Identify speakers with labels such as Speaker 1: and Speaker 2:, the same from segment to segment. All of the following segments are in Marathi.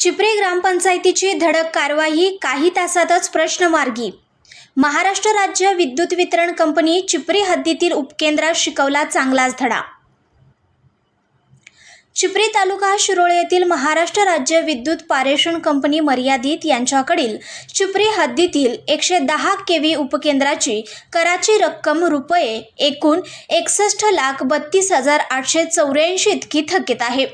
Speaker 1: चिपरी ग्रामपंचायतीची धडक कारवाई काही तासातच प्रश्नमार्गी. महाराष्ट्र राज्य विद्युत वितरण कंपनी चिपरी हद्दीतील उपकेंद्रात शिकवला चांगलाच धडा. चिपरी तालुका शिरोळे येथील महाराष्ट्र राज्य विद्युत पारेषण कंपनी मर्यादित यांच्याकडील चिपरी हद्दीतील एकशे दहा के व्ही उपकेंद्राची कराची रक्कम रुपये एकूण एकसष्ट लाख बत्तीस हजार आठशे चौऱ्याऐंशी इतकी थकीत आहे.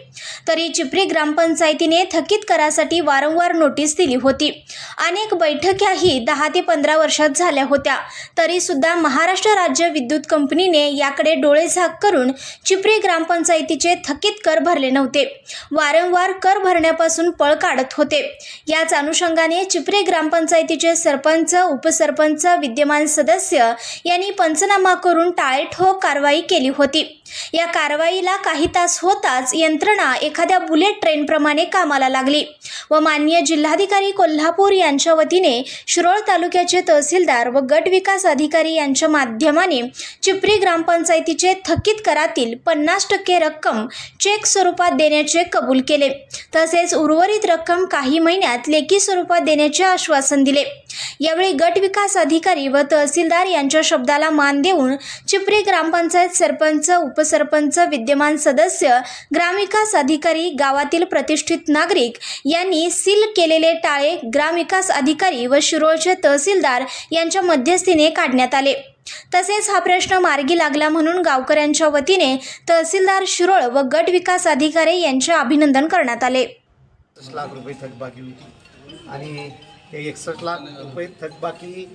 Speaker 1: तरी चिपरी ग्रामपंचायतीने थकीत करासाठी वारंवार नोटीस दिली होती. अनेक बैठक्याही दहा ते पंधरा वर्षात झाल्या होत्या. तरी सुद्धा महाराष्ट्र राज्य विद्युत कंपनीने याकडे डोळेझाक करून चिपरी ग्रामपंचायतीचे थकीत कर भरले नव्हते. वारंवार कर भरण्यापासून पळ काढत होते. याच अनुषंगाने चिपरे ग्रामपंचायतीचे सरपंच उपसरपंच विद्यमान सदस्य यांनी पंचनामा करून टाळेठोक कारवाई केली होती. या कारवाईला काही तास होताच यंत्रणा एखाद्या बुलेट ट्रेनप्रमाणे कामाला लागली व माननीय जिल्हाधिकारी कोल्हापूर यांच्या वतीने शिरोळ तालुक्याचे तहसीलदार व गट विकास अधिकारी यांच्या माध्यमाने चिपरी ग्रामपंचायतीचे थकीत करातील पन्नास टक्के रक्कम चेक स्वरूपात देण्याचे कबूल केले. तसेच उर्वरित रक्कम काही महिन्यात लेखी स्वरूपात देण्याचे आश्वासन दिले. यावेळी गट विकास अधिकारी व तहसीलदार यांच्या शब्दाला मान देऊन चिपरी ग्रामपंचायत सरपंच उपसरपंच विद्यमान सदस्य ग्रामविकास अधिकारी गावातील प्रतिष्ठित नागरिक यांनी सील केलेले टाळे ग्रामविकास अधिकारी व शिरोळचे तहसीलदार यांच्या मध्यस्थीने काढण्यात आले. तसेच हा प्रश्न मार्गी लागला म्हणून गावकऱ्यांच्या वतीने तहसीलदार शिरोळ व गट विकास अधिकारी यांचे अभिनंदन करण्यात आले.
Speaker 2: लाख रुपये थकबाकी होती आणि ते एकसष्ट लाख रुपये थकबाकी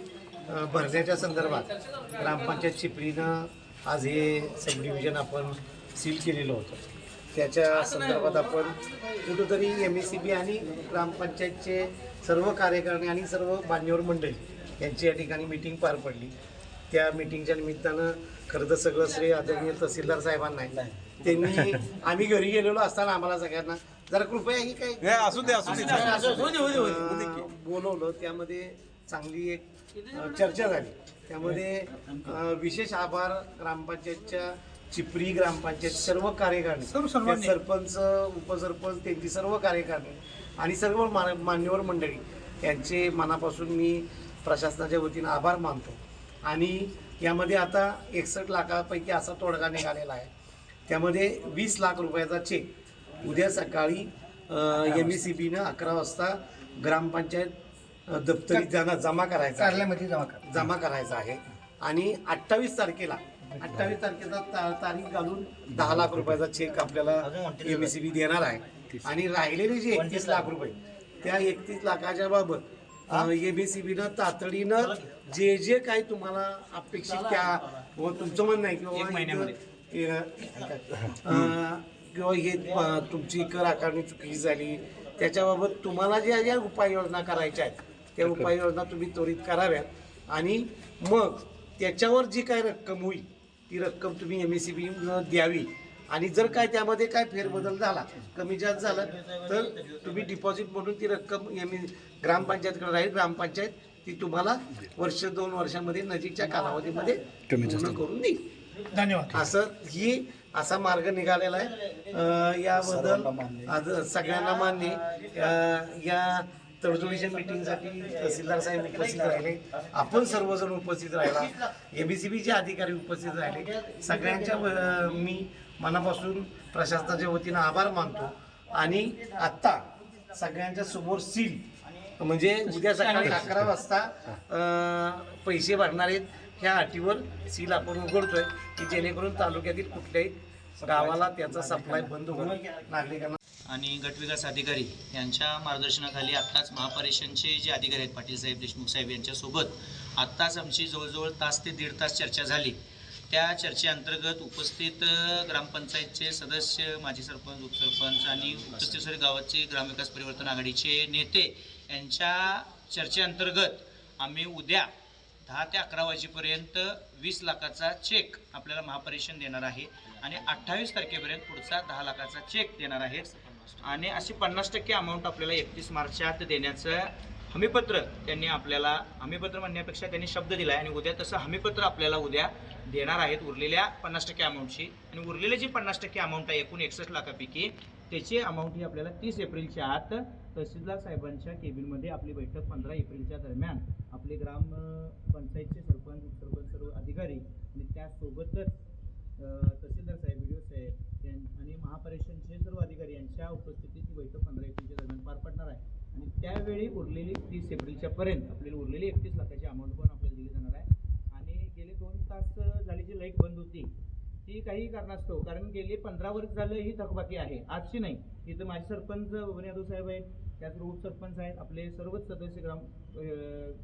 Speaker 2: भरण्याच्या संदर्भात ग्रामपंचायत चिपळीनं आज हे सब डिव्हिजन आपण सील केलेलं होतं. त्याच्या संदर्भात आपण कुठंतरी एम एस सी बी आणि ग्रामपंचायतचे सर्व कार्यकारिणी आणि सर्व मान्यवर मंडळी यांची या ठिकाणी मिटिंग पार पडली. त्या मिटिंगच्या निमित्तानं खरं तर सगळं श्रेय आदरणीय तहसीलदार साहेबांना त्यांनी आम्ही घरी गेलेलो असताना आम्हाला सगळ्यांना जरा कृपया ही काही
Speaker 3: असू दे असू दे.
Speaker 2: अं, बोलवलं त्यामध्ये चांगली एक अं, चर्चा झाली. त्यामध्ये अं, विशेष आभार ग्रामपंचायतच्या चिपरी ग्रामपंचायत सर्व कार्यकारिणी सरपंच उपसरपंच त्यांची सर्व कार्यकारिणी आणि सर्व मा- मान्यवर मंडळी यांचे मनापासून मी प्रशासनाच्या वतीनं आभार मानतो. आणि यामध्ये आता एकसष्ट लाखापैकी असा तोडगा निघालेला आहे. त्यामध्ये वीस लाख रुपयाचा चेक उद्या सकाळी एम ई सी बीनं अकरा वाजता ग्रामपंचायत अ, दप्तरी जमा जमा करायचा.
Speaker 4: कार्यालयामध्ये जमा करा
Speaker 2: जमा करायचा आहे. आणि अठ्ठावीस तारखेला अठ्ठावीस. तारखेचा ता- तारीख घालून दहा लाख रुपयाचा चेक आपल्याला एम एस सी बी देणार आहे. आणि राहिलेले जे एकतीस लाख रुपये त्या एकतीस लाखाच्या बाबत एम एस सी बीनं तातडीनं जे जे काही तुम्हाला अपेक्षित त्या व तुमचं म्हणणं आहे की बाबा अं, किंवा हे तुमची कर आकारणी चुकीची झाली त्याच्याबाबत तुम्हाला ज्या ज्या उपाययोजना करायच्या आहेत त्या उपाययोजना तुम्ही त्वरित कराव्यात. आणि मग त्याच्यावर जी काय रक्कम होईल ती रक्कम तुम्ही एम एस सी बी द्यावी. आणि जर काय त्यामध्ये काय फेरबदल झाला कमी जास्त झाला तर तुम्ही डिपॉझिट म्हणून ती रक्कम एम ग्रामपंचायतकडे राहील ग्रामपंचायत ती तुम्हाला वर्ष दोन वर्षामध्ये नजीकच्या कालावधीमध्ये पूर्ण करून देईल.
Speaker 4: धन्यवाद.
Speaker 2: असं ही असा मार्ग निघालेला आहे. याबद्दल आज सगळ्यांना मान्य या तडजोडीच्या मिटिंगसाठी तहसीलदार साहेब उपस्थित राहिले. आपण सर्वजण उपस्थित राहिला. एबीसीबीचे अधिकारी उपस्थित राहिले. सगळ्यांच्या मी मनापासून प्रशासनाच्या वतीनं आभार मानतो. आणि आत्ता सगळ्यांच्या समोर सील म्हणजे उद्या सकाळी अकरा वाजता पैसे भरणार आहेत. ह्या अटीवर सील आपण उघडतोय की जेणेकरून तालुक्यातील कुठल्याही गावाला त्याचा सप्लाय बंद होऊन नागरिकांना
Speaker 5: आणि गटविकास अधिकारी यांच्या मार्गदर्शनाखाली आत्ताच महापरिषदचे जे अधिकारी आहेत पाटील साहेब देशमुख साहेब यांच्यासोबत आत्ताच आमची जवळजवळ तास ते दीड तास चर्चा झाली. त्या चर्चेअंतर्गत उपस्थित ग्रामपंचायतचे सदस्य माजी सरपंच उपसरपंच आणि उपस्थित सर्व गावाचे ग्रामविकास परिवर्तन आघाडीचे नेते यांच्या चर्चेअंतर्गत आम्ही उद्या दहा ते अकरा वाजेपर्यंत वीस लाखाचा चेक आपल्याला महापरिषद देणार आहे. आणि अठ्ठावीस तारखेपर्यंत पुढचा दहा लाखाचा चेक देणार आहे आणि अशी पन्नास टक्के अमाऊंट आपल्याला एकतीस मार्चच्या आत देण्याचं हमीपत्र त्यांनी आपल्याला हमीपत्र म्हणण्यापेक्षा त्यांनी शब्द दिला आहे आणि उद्या तसं हमीपत्र आपल्याला उद्या देणार आहेत उरलेल्या पन्नास टक्के अमाऊंटची आणि उरलेली जी पन्नास टक्के अमाऊंट आहे एकूण एकसष्ट लाखापैकी त्याची अमाऊंट ही आपल्याला तीस एप्रिलच्या आत तहसीलदार साहेबांच्या केबिनमध्ये आपली बैठक पंधरा एप्रिलच्या दरम्यान आपले ग्राम पंचायतचे सरपंच उपसरपंच सर्व अधिकारी आणि त्यासोबतच तहसीलदार साहेब व्हिडिओ साहेब आणि महापरिषदचे सर्व अधिकारी यांच्या उपस्थितीत ही बैठक पंधरा एप्रिलच्या दरम्यान पार पडणार आहे. आणि त्यावेळी उरलेली तीस एप्रिलच्या पर्यंत आपल्याला उरलेली एकतीस लाखाची अमाऊंट पण आपल्याला दिली जाणार आहे. आणि गेले दोन तास झाली जी लाइट बंद होती ती काही कारणास्तव कारण गेली पंधरा वर्ष झालं ही थकबाकी आहे. आजची नाही. इथं माझे सरपंच यादव साहेब आहेत. त्याचबरोबर उपसरपंच आहेत आपले सर्वच सदस्य ग्राम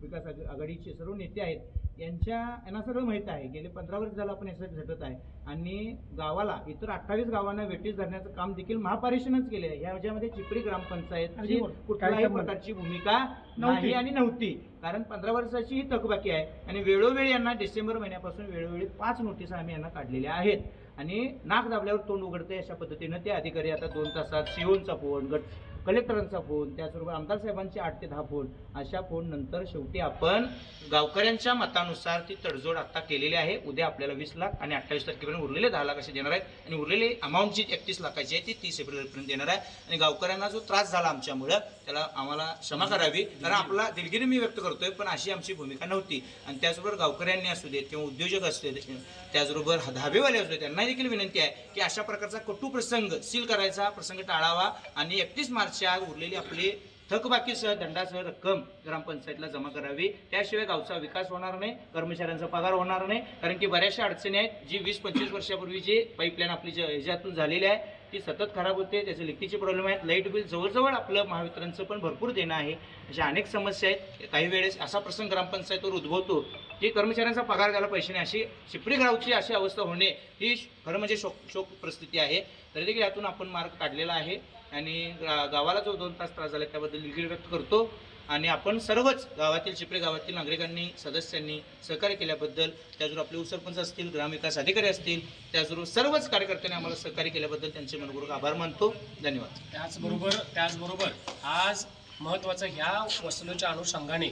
Speaker 5: विकास आघ- आघाडीचे सर्व नेते आहेत. यांच्या यांना सगळं माहीत आहे. गेले पंधरा वर्ष झालं आपण यासाठी झटत आहे. आणि गावाला इतर अठ्ठावीस गावांना वेटीस धरण्याचं काम देखील महापारेषणच केले आहे याच्यामध्ये चिपरी ग्रामपंचायतची कुठल्याही प्रकारची भूमिका नाही आणि नव्हती. कारण पंधरा वर्षाची ही थकबाकी आहे. आणि वेळोवेळी यांना डिसेंबर महिन्यापासून वेळोवेळी पाच नोटीस आम्ही यांना काढलेल्या आहेत. आणि नाक दाबल्यावर तोंड उघडते अशा पद्धतीनं ते अधिकारी आता दोन तासात सीओनचा फोन गट कलेक्टरांचा फोन त्याचबरोबर आमदार साहेबांचे आठ ते दहा फोन अशा फोन नंतर शेवटी आपण गावकऱ्यांच्या मतानुसार ती तडजोड आता केलेली आहे. उद्या आपल्याला वीस लाख आणि अठ्ठावीस तारखेपर्यंत उरलेले दहा लाख असे देणार आहेत आणि उरलेली अमाऊंट जी एकतीस लाखाची आहे ती तीस एप्रिलपर्यंत देणार आहे. आणि गावकऱ्यांना जो त्रास झाला आमच्यामुळं त्याला आम्हाला क्षमा करावी. कारण आपला दिलगिरी मी व्यक्त करतोय पण अशी आमची भूमिका नव्हती. आणि त्याचबरोबर गावकऱ्यांनी असू देत किंवा उद्योजक असू देत त्याचबरोबर धाबेवाले असू देत त्यांना देखील विनंती आहे की अशा प्रकारचा कटू प्रसंग सील करायचा प्रसंग टाळावा आणि एकतीस मार्च मार्चच्या आत उरलेली आपली. थकबाकीसह दंडासह रक्कम ग्रामपंचायतला जमा करावी. त्याशिवाय गावचा विकास होणार नाही कर्मचाऱ्यांचा पगार होणार नाही. कारण की बऱ्याचशा अडचणी आहेत जी वीस पंचवीस वर्षापूर्वी जी पाईपलाईन आपली ज्या ह्याच्यातून झालेली आहे ती सतत खराब होते. त्याचे लिखीचे प्रॉब्लेम आहेत. लाइट बिल जवळजवळ आपलं महावितरणचं पण भरपूर देणं आहे. अशा अनेक समस्या आहेत. काही वेळेस असा प्रसंग ग्रामपंचायतीवर उद्भवतो की कर्मचाऱ्यांचा पगार द्यायला पैसे नाही. अशी शिपरी गावची अशी अवस्था होणे ही खरं म्हणजे शोक शोक परिस्थिती आहे. तरी देखील यातून आपण मार्ग काढलेला आहे. आणि गा- गावाला जो दोन तास त्रास झाला त्याबद्दल दिलगिरी व्यक्त करतो. आणि आपण सर्वच गावातील चिपळे गावातील नागरिकांनी सदस्यांनी सहकार्य केल्याबद्दल त्याचबरोबर आपले उपसरपंच असतील ग्रामविकास अधिकारी असतील त्याचबरोबर सर्वच कार्यकर्त्यांनी आम्हाला सहकार्य केल्याबद्दल त्यांचे मनपूर्वक आभार मानतो. धन्यवाद.
Speaker 3: त्याचबरोबर त्याचबरोबर आज महत्त्वाचं ह्या वसुलीच्या अनुषंगाने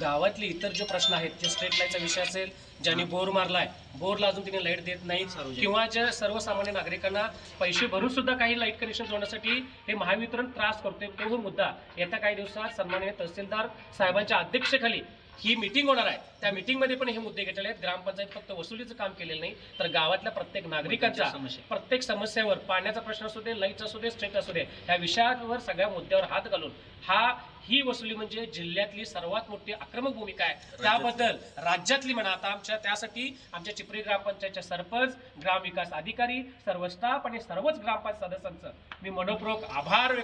Speaker 3: गावातले इतर जे प्रश्न आहेत जे स्ट्रीट लाईटचा विषय असेल ज्यांनी बोर मारलाय बोरला अजून तिने लाइट देत
Speaker 5: सार्वजनिक.
Speaker 3: किंवा ज्या सर्वसामान्य नागरिकांना पैसे भरून सुद्धा काही लाइट कनेक्शन जोडण्यासाठी हे महावितरण त्रास करतोय तो मुद्दा येत्या काही दिवसात सन्माननीय तहसीलदार साहेबांच्या अध्यक्षतेखाली ही मिटिंग होणार आहे त्या मिटिंगमध्ये पण हे मुद्दे घेतलेले आहेत ग्रामपंचायत फक्त वसुलीचं काम केलेलं नाही तर गावातल्या प्रत्येक नागरिकांच्या
Speaker 5: समस्या.
Speaker 3: प्रत्येक समस्येवर पाण्याचा प्रश्न असू दे लाईटचा असू दे स्ट्रीट असू दे या विषयावर सगळ्या मुद्द्यावर हात घालून हा ही वसुली म्हणजे जिल्ह्यातली सर्वात मोठी आक्रमक भूमिका आहे. त्याबद्दल राज्यातली म्हणा आता आमच्या त्यासाठी आमच्या चिपरी ग्रामपंचायतच्या सरपंच ग्रामविकास अधिकारी सर्व स्टाफ आणि सर्वच ग्रामपंचायत सदस्यांचं मी मनपूर्वक आभार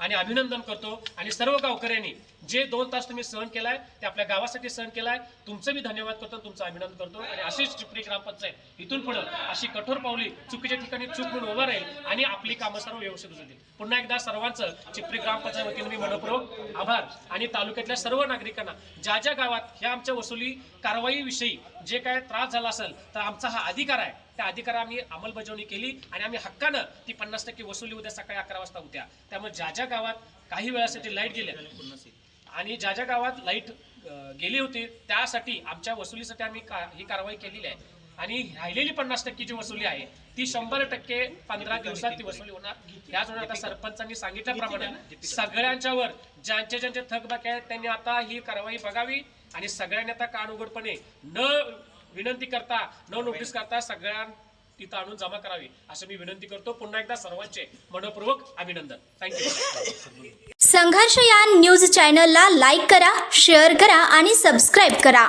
Speaker 3: आणि अभिनंदन करतो. आणि सर्व गावकऱ्यांनी जे दोन तास तुम्ही सहन केलाय ते आपल्या गावासाठी सहन केलाय तुमचं मी धन्यवाद करतो तुमचं अभिनंदन करतो. आणि अशीच चिपरी ग्रामपंचायत इथून पुढे अशी कठोर पावली चुकीच्या ठिकाणी चूक म्हणून उभं राहील आणि आपली कामं सर्व व्यवस्थित होतील. पुन्हा एकदा सर्वांचं चिपरी ग्रामपंचायत वतीने मी मनपूर्वक आभार आणि तालुक्यातल्या सर्व नागरिकांना ज्या ज्या गावात ह्या आमच्या वसुली कारवाईविषयी जे काय त्रास झाला असेल तर आमचा हा अधिकार आहे. त्या अधिकार आम्ही अंमलबजावणी केली आणि आम्ही हक्कानं ती पन्नास टक्के वसुली उद्या सकाळी अकरा वाजता होत्या. त्यामुळे ज्या ज्या गावात काही वेळासाठी लाइट गेल्या आणि ज्या ज्या गावात लाइट गेली होती त्यासाठी आमच्या वसुलीसाठी आम्ही का ही कारवाई केलेली आहे. आणि राहिलेली पन्नास टक्के जी वसुली आहे. ती शंभर टक्के पंधरा दिवसात ती वसुली होणार. याचवेळी आता सरपंचांनी सांगितल्याप्रमाणे सगळ्यांच्यावर ज्यांचे ज्यांचे थकबाकी आहेत त्यांनी आता ही कारवाई बघावी आणि सगळ्यांनी आता कानउघडपणे न विनंती करता न नोटीस करता सगळ्यां तिथं आणून जमा करावी असं मी विनंती करतो. पुन्हा एकदा सर्वांचे मनपूर्वक अभिनंदन. थँक्यू
Speaker 1: संघर्ष या न्यूज चॅनलला लाईक करा शेअर करा आणि सबस्क्राईब करा.